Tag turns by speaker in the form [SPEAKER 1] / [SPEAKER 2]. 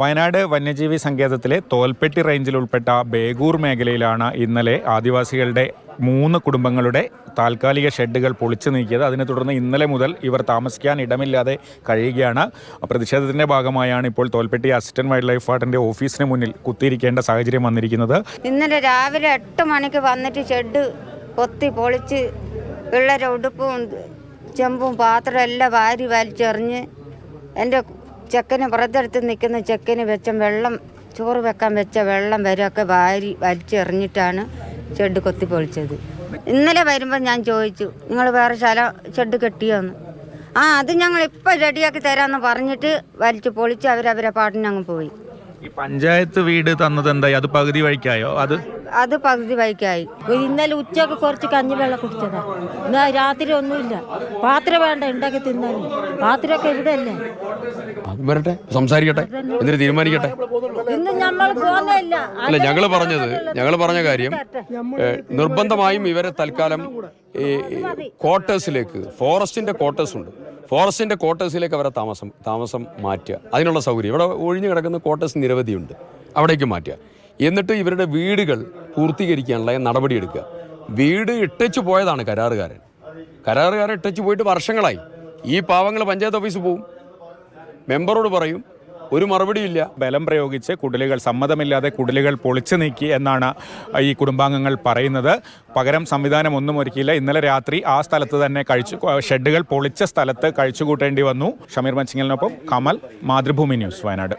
[SPEAKER 1] വയനാട് വന്യജീവി സങ്കേതത്തിലെ തോൽപ്പെട്ടി റേഞ്ചിൽ ഉൾപ്പെട്ട ബേഗൂർ മേഖലയിലാണ് ഇന്നലെ ആദിവാസികളുടെ മൂന്ന് കുടുംബങ്ങളുടെ താൽക്കാലിക ഷെഡുകൾ പൊളിച്ചു നീക്കിയത്. അതിനെ തുടർന്ന് ഇന്നലെ മുതൽ ഇവർ താമസിക്കാൻ ഇടമില്ലാതെ കഴിയുകയാണ്. പ്രതിഷേധത്തിന്റെ ഭാഗമായാണ് ഇപ്പോൾ തോൽപ്പെട്ടി അസിസ്റ്റന്റ് വൈൽഡ് ലൈഫ് വാർഡിന്റെ ഓഫീസിന് മുന്നിൽ കുത്തിയിരിക്കേണ്ട സാഹചര്യം വന്നിരിക്കുന്നത്.
[SPEAKER 2] ഇന്നലെ രാവിലെ എട്ട് മണിക്ക് വന്നിട്ട് ഷെഡ് കൊത്തി പൊളിച്ച് പിള്ളേരെ ഉടുപ്പും ചെമ്പും പാത്രം എല്ലാം വാരി വലിച്ചെറിഞ്ഞ് എന്റെ ചെക്കന് പുറത്തെടുത്ത് നിൽക്കുന്ന ചെക്കന് വെച്ച വെള്ളം ചോറ് വെക്കാൻ വെച്ച വെള്ളം വരെയൊക്കെ വാരി വലിച്ചെറിഞ്ഞിട്ടാണ് ഷെഡ് കൊത്തി പൊളിച്ചത്. ഇന്നലെ വരുമ്പോൾ ഞാൻ ചോദിച്ചു നിങ്ങൾ വേറെ ശല ഷെഡ് കെട്ടിയോന്ന്? ആ അത് ഞങ്ങൾ ഇപ്പം റെഡിയാക്കി തരാമെന്ന് പറഞ്ഞിട്ട് വലിച്ച് പൊളിച്ച് അവരവരെ പാട്ടിന് അങ്ങ് പോയി.
[SPEAKER 1] ഈ പഞ്ചായത്ത് വീട് തന്നത് എന്തായി? അത് പകുതി വഴിക്കായോ? അത്
[SPEAKER 2] അത് പകുതി വൈക്കായി
[SPEAKER 3] ഇന്നലെ ഉച്ചയ്ക്ക് കുറച്ച് കഞ്ഞിവെള്ളം കുടിച്ചതാ. ഇന്ന് രാത്രി ഒന്നുമില്ല. പാത്രം വേണ്ട ഉണ്ടാക്കി തിന്നാൻ പാത്രമൊക്കെ ഇവിടെ അല്ലേ
[SPEAKER 4] വരട്ടെ സംസാരിക്കട്ടെ എന്നിട്ട് തീരുമാനിക്കട്ടെ.
[SPEAKER 3] ഇന്ന് പോകുന്നില്ല
[SPEAKER 4] അല്ല ഞങ്ങൾ പറഞ്ഞത് ഞങ്ങൾ പറഞ്ഞ കാര്യം നിർബന്ധമായും ഇവരെ തൽക്കാലം ഈ ക്വാർട്ടേഴ്സിലേക്ക് ഫോറസ്റ്റിന്റെ ക്വാർട്ടേഴ്സ് ഉണ്ട്. ഫോറസ്റ്റിന്റെ ക്വാർട്ടേഴ്സിലേക്ക് അവരെ താമസം താമസം മാറ്റുക. അതിനുള്ള സൗകര്യം. ഇവിടെ ഒഴിഞ്ഞു കിടക്കുന്ന ക്വാർട്ടേഴ്സ് നിരവധിയുണ്ട് അവിടേക്ക് മാറ്റുക. എന്നിട്ട് ഇവരുടെ വീടുകൾ പൂർത്തീകരിക്കാനുള്ള നടപടിയെടുക്കുക. വീട് ഇട്ടച്ചു പോയതാണ് കരാറുകാരൻ. കരാറുകാരൻ ഇട്ടച്ചു പോയിട്ട് വർഷങ്ങളായി. ഈ പാവങ്ങൾ പഞ്ചായത്ത് ഓഫീസിൽ പോവും. മെമ്പറോട് പറയും ഒരു മറുപടിയില്ല
[SPEAKER 1] ബലം പ്രയോഗിച്ച് കുടലുകൾ സമ്മതമില്ലാതെ കുടലുകൾ പൊളിച്ചു നീക്കി എന്നാണ് ഈ കുടുംബാംഗങ്ങൾ പറയുന്നത്. പകരം സംവിധാനം ഒന്നും ഒരുക്കിയില്ല. ഇന്നലെ രാത്രി ആ സ്ഥലത്ത് തന്നെ കഴിച്ചു ഷെഡുകൾ പൊളിച്ച സ്ഥലത്ത് കഴിച്ചുകൂട്ടേണ്ടി വന്നു. ഷമീർ മച്ചിങ്ങലിനൊപ്പം കമൽ മാതൃഭൂമി ന്യൂസ് വയനാട്.